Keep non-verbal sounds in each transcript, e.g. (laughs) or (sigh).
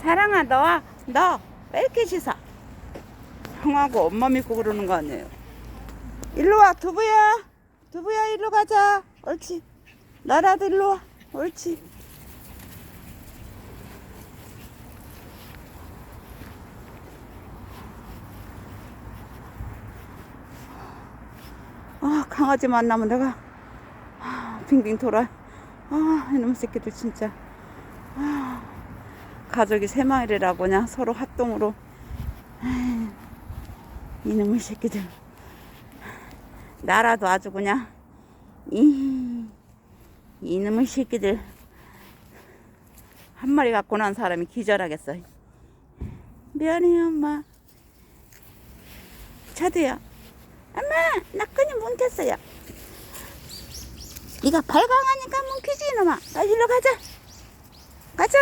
사랑아 너와 너 뺄게 씻어 형하고 엄마 믿고 그러는 거 아니에요? 일로 와 두부야. 두부야 일로 가자. 옳지. 나라도 일로 와. 옳지. 아 강아지 만나면 내가 아, 빙빙 돌아. 아 이놈 새끼들 진짜. 아, 가족이 세 그냥 서로 합동으로. 이놈의 새끼들. 나라도 아주 그냥 이 이놈의 새끼들. 한 마리 갖고 난 사람이 기절하겠어. 미안해요 엄마. 차두야. 엄마 나 그냥 뭉쳤어요. 네가 발광하니까 뭉치지 이놈아. 나 일로 가자. 가자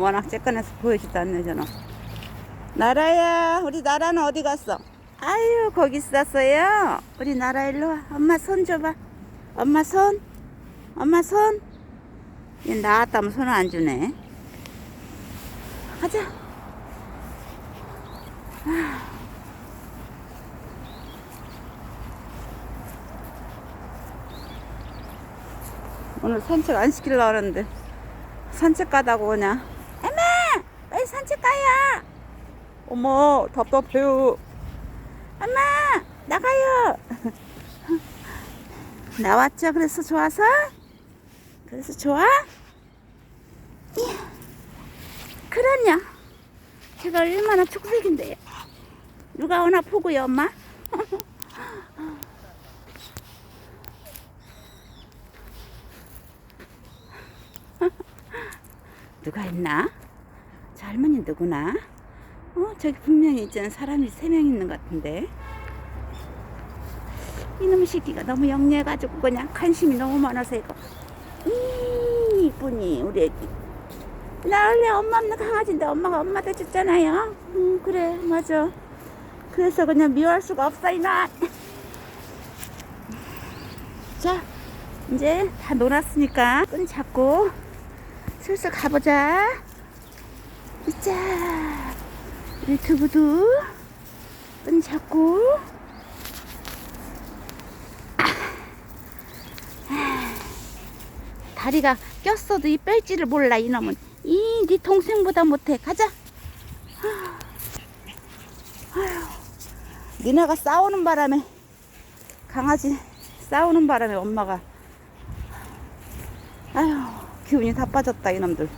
워낙 쬐끈해서 보이지도 않네 저는. 나라야 우리 나라는 어디 갔어? 아유 거기 있었어요. 우리 나라 일로 와. 엄마 손 줘봐. 엄마 손. 엄마 손 얘 나왔다면 손을 안 주네. 가자. 아. 오늘 산책 안 시키려고 하는데 산책 가다고 그냥 산책 가요? 어머 답답해요. 엄마 나가요. (laughs) 나왔죠? 그래서 좋아서? 그래서 좋아? 이야, 그럼요. 제가 얼마나 축색인데요. 누가 오나 보고요 엄마. (laughs) 누가 있나? 저 할머니 누구나? 어, 저기 분명히 있잖아. 사람이 세 명 있는 것 같은데. 이놈의 새끼가 너무 영리해가지고 그냥 관심이 너무 많아서 이거. 이, 이쁘니, 우리 애기. 나 원래 엄마 없는 강아지인데 엄마가 엄마한테 줬잖아요. 응, 그래, 맞아. 그래서 그냥 미워할 수가 없어, 이나. 자, 이제 다 놀았으니까 끈 잡고 슬슬 가보자. 자, 우리 두부도 끈 잡고. 다리가 꼈어도 이 뺄지를 몰라 이놈은. 이 네 동생보다 못해. 가자. 아휴 니네가 싸우는 바람에 강아지 싸우는 바람에 엄마가. 아휴 기운이 다 빠졌다 이놈들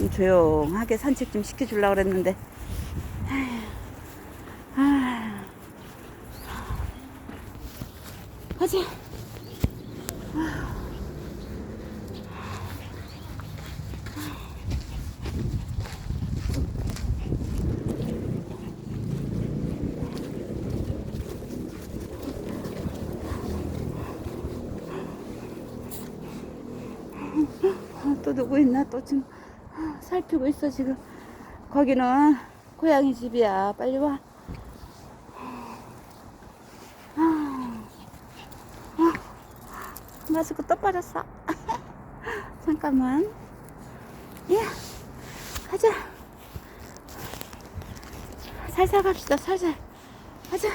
좀 조용하게 산책 좀 시켜주려고 그랬는데. 가자. 아, 또 누구 있나? 또 지금 (gasps) 살피고 있어 지금. 거기는 고양이 집이야. 빨리 와. (gasps) 마스크 또 빠졌어. (laughs) 잠깐만. 예 가자. 살살 갑시다 살살. 가자